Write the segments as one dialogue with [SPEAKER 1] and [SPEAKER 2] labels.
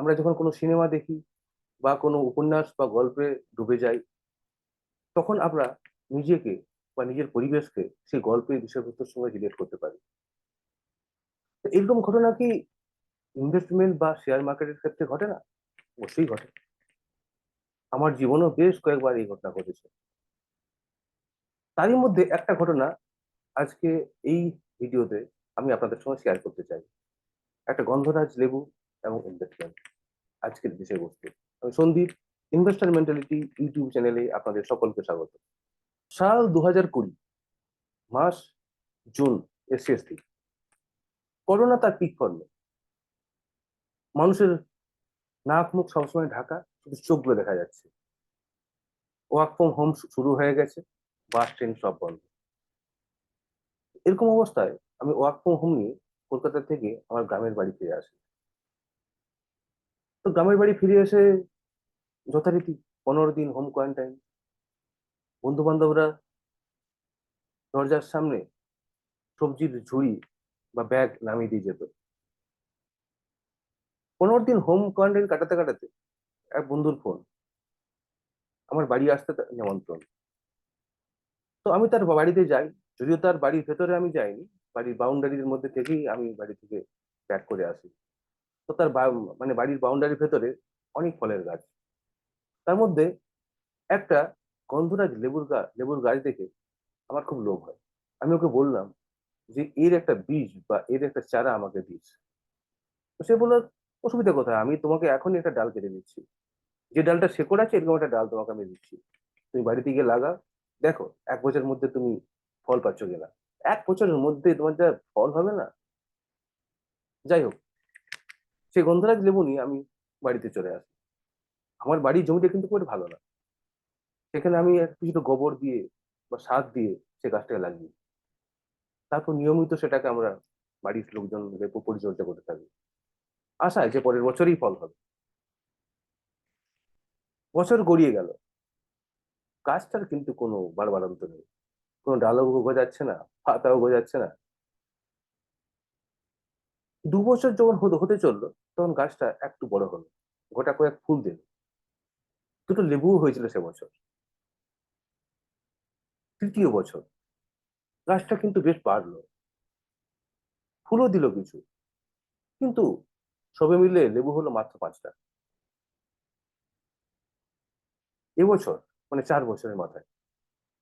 [SPEAKER 1] আমরা যখন কোনো সিনেমা দেখি বা কোনো উপন্যাস বা গল্পে ডুবে যাই, তখন আমরা নিজেকে বা নিজের পরিবেশকে সেই গল্পের বিষয়বস্তুর সঙ্গে রিলেট করতে পারি। এরকম ঘটনা কি ইনভেস্টমেন্ট বা শেয়ার মার্কেটের ক্ষেত্রে ঘটে না? অবশ্যই ঘটে। আমার জীবনেও বেশ কয়েকবার এই ঘটনা ঘটেছে। তারই মধ্যে একটা ঘটনা আজকে এই ভিডিওতে আমি আপনাদের সঙ্গে শেয়ার করতে চাই। একটা গন্ধরাজ লেবু এবং ইনভেস্টমেন্ট আজকের বিষয়বস্তু। আমি সন্দীপ ইনভেস্টার মেন্টালিটি ইউটিউব চ্যানেলে আপনাদের সকলকে স্বাগত। সাল দু হাজার কুড়ি, মাস জুন এসসিএস দিক করোনা তার পিক পড়ল মানুষের নাক মুখ সবসময় ঢাকা, শুধু চোখগুলো দেখা যাচ্ছে। ওয়ার্ক ফ্রম হোম শুরু হয়ে গেছে বাস ট্রেন সব বন্ধ। এরকম অবস্থায় আমি ওয়ার্ক ফ্রম হোম নিয়ে কলকাতা থেকে আমার গ্রামের বাড়ি ফিরে আসি। তো গ্রামের বাড়ি ফিরে এসে যথারীতি পনেরো দিন হোম কোয়ারেন্টাইন বন্ধু বান্ধবরা দরজার সামনে সবজির ঝুড়ি বা ব্যাগ নামিয়ে দিয়ে যেত। পনেরো দিন হোম কোয়ারেন্টাইন কাটাতে কাটাতে এক বন্ধুর ফোন আমার বাড়ি আসতে তার নিমন্ত্রণ। তো আমি তার বাড়িতে যাই, যদিও তার বাড়ির ভেতরে আমি যাইনি, বাড়ির বাউন্ডারির মধ্যে থেকেই আমি বাড়ি থেকে ব্যাক করে আসি। তো তার মানে বাড়ির বাউন্ডারির ভেতরে অনেক ফলের গাছ। তার মধ্যে একটা গন্ধরাজ লেবুর গাছ লেবুর গাছ দেখে আমার খুব লোভ হয়। আমি ওকে বললাম যে, এর একটা বীজ বা এর একটা চারা আমাকে দিস। তো সে বলল, অসুবিধা কোথায়? আমি তোমাকে এখনই একটা ডাল কেটে দিচ্ছি। যে ডালটা শেকড় আছে, এরকম একটা ডাল তোমাকে আমি দিচ্ছি। তুমি বাড়িতে গিয়ে লাগা দেখো, এক বছরের মধ্যে তুমি ফল পাচ্ছ কিনা? এক বছরের মধ্যে তোমার যা ফল হবে না? যাই হোক সেই গন্ধরাজ লেবু নিয়ে আমি বাড়িতে চলে আসি। আমার বাড়ির জমিটা কিন্তু খুব ভালো না। সেখানে আমি কিছুটা গোবর দিয়ে বা সার দিয়ে সে গাছটাকে লাগিয়ে তারপর নিয়মিত সেটাকে আমরা বাড়ির লোকজন মিলে পরিচর্যা করতে থাকি। আশায় যে পরের বছরই ফল হবে। বছর গড়িয়ে গেল। গাছটার কিন্তু কোনো বাড়বাড়ন্ত নেই। কোনো ডালও গজাচ্ছে না, পাতাও গজাচ্ছে না। দু বছর যখন হতে- চলল, তখন গাছটা একটু বড় হলো। গোটা কয়েক ফুল দিল। দুটো লেবুও হয়েছিল সে বছর। তৃতীয় বছর। গাছটা কিন্তু বেশ বাড়লো। ফুলও দিল কিছু। কিন্তু সবে মিলে লেবু হলো মাত্র পাঁচটা। এবছর মানে চার বছরের মাথায়।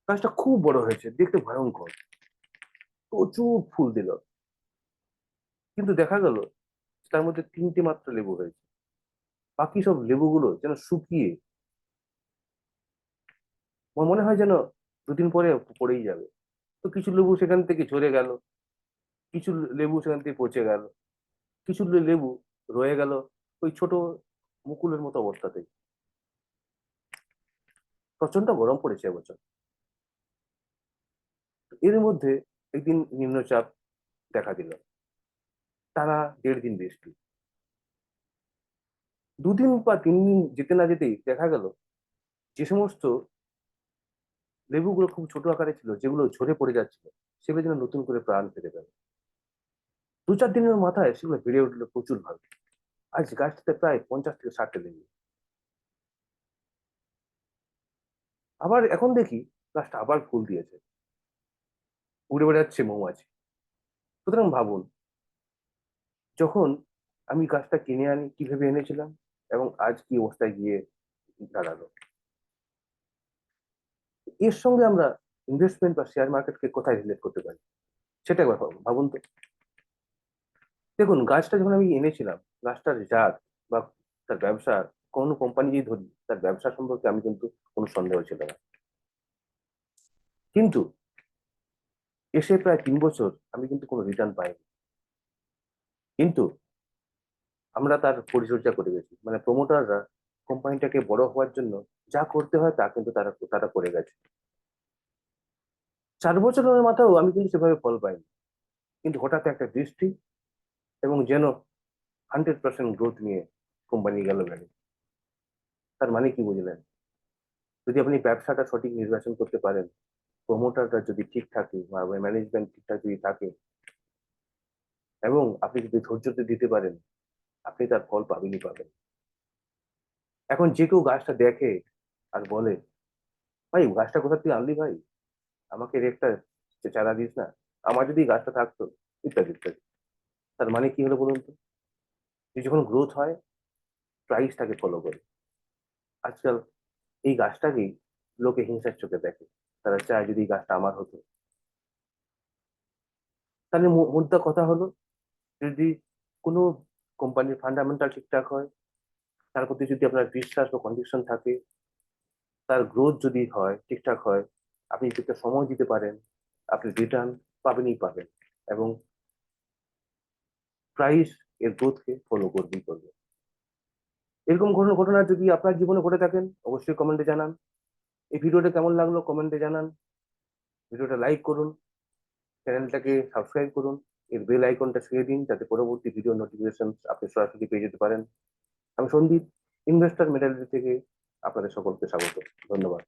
[SPEAKER 1] গাছটা খুব বড় হয়েছে, দেখতে ভয়ঙ্কর। প্রচুর ফুল দিল। কিন্তু দেখা গেল তার মধ্যে তিনটে মাত্র লেবু হয়েছে। বাকি সব লেবুগুলো যেন শুকিয়ে আমার মনে হয় যেন দুদিন পরে পড়েই যাবে। তো কিছু লেবু সেখান থেকে ঝরে গেল, কিছু লেবু সেখান থেকে পচে গেল, কিছু লেবু রয়ে গেল ওই ছোট মুকুলের মতো অবস্থাতেই। প্রচণ্ড গরম পড়েছে এবছর। এর মধ্যে একদিন নিম্নচাপ দেখা দিল। টানা দেড় দিন বৃষ্টি দুদিন বা তিন দিন যেতে না যেতেই দেখা গেল যে সমস্ত লেবুগুলো খুব ছোট আকারে ছিল, যেগুলো ঝরে পড়ে যাচ্ছিল, সেগুলো যেন নতুন করে প্রাণ ফেলে গেল। দু চার দিনের মাথায় সেগুলো বেড়ে উঠল প্রচুর ভাবে আজ গাছটাতে প্রায় পঞ্চাশ থেকে ষাটটা লেবু। আবার এখন দেখি গাছটা আবার ফুল দিয়েছে। উড়ে বেড়াচ্ছে মৌমাছি। সুতরাং ভাবুন যখন আমি গাছটা কিনে আনি কি ভেবে এনেছিলাম এবং আজ কি অবস্থায় গিয়ে দাঁড়াল? এর সঙ্গে আমরা ইনভেস্টমেন্ট বা শেয়ার মার্কেটকে কোথায় রিলেট করতে পারি? সেটা একবার ভাবুন তো। দেখুন, গাছটা যখন আমি এনেছিলাম, গাছটার জাত বা তার ব্যবসা, কোনো কোম্পানি যদি ধরি, তার ব্যবসা সম্পর্কে আমি কিন্তু কোনো সন্দেহ ছিল না। কিন্তু এসে প্রায় তিন বছর আমি কিন্তু কোনো রিটার্ন পাইনি। কিন্তু আমরা তার পরিচর্যা করে গেছি। মানে প্রমোটাররা কোম্পানিটাকে বড় হওয়ার জন্য যা করতে হয় তা কিন্তু তারা তারা করে গেছে। চার বছরের মাথাও আমি কিন্তু সেভাবে ফল পাইনি। কিন্তু হঠাৎ একটা দৃষ্টি এবং যেন হান্ড্রেড পার্সেন্ট গ্রোথ নিয়ে কোম্পানি গেল গাড়ি। তার মানে কি বুঝলেন? যদি আপনি ব্যবসাটা সঠিক নির্বাচন করতে পারেন প্রমোটারটা যদি ঠিক থাকে ম্যানেজমেন্ট ঠিকঠাক যদি থাকে এবং আপনি যদি ধৈর্য দিতে পারেন। আপনি তার ফল পাবেনই পাবেন। এখন যে কেউ গাছটা দেখে আর বলে, ভাই গাছটা কোথা থেকে আনলি ভাই? আমাকে একটা চারা দিস না। আমার যদি গাছটা থাকতো, ইত্যাদি ইত্যাদি। তার মানে কি হলো বলুন তো? যে যখন গ্রোথ হয় প্রাইসটাকে ফলো করে। আজকাল এই গাছটাকেই লোকে হিংসার চোখে দেখে। তারা চায় যদি গাছটা আমার হতো। তাহলে মুদ্রা কথা হলো যদি কোনো কোম্পানির ফান্ডামেন্টাল ঠিকঠাক হয়, তার প্রতি যদি আপনার বিশ্বাস বা কন্ডিশন থাকে, তার গ্রোথ যদি হয়, ঠিকঠাক হয়, আপনি যদি সময় দিতে পারেন, আপনি রিটার্ন পাবেনই পাবেন এবং প্রাইস এর গ্রোথকে ফলো করবেই করবে এরকম কোনো ঘটনা যদি আপনার জীবনে ঘটে থাকেন, অবশ্যই কমেন্টে জানান। এই ভিডিওটা কেমন লাগল কমেন্টে জানান। ভিডিওটা লাইক করুন। চ্যানেলটাকে সাবস্ক্রাইব করুন। এর বেল আইকনটা ছেড়ে দিন, যাতে পরবর্তী ভিডিও নোটিফিকেশন আপনি সরাসরি পেয়ে যেতে পারেন। আমি সন্দীপ ইনভেস্টার মেডালিটি থেকে আপনাদের সকলকে স্বাগত। ধন্যবাদ।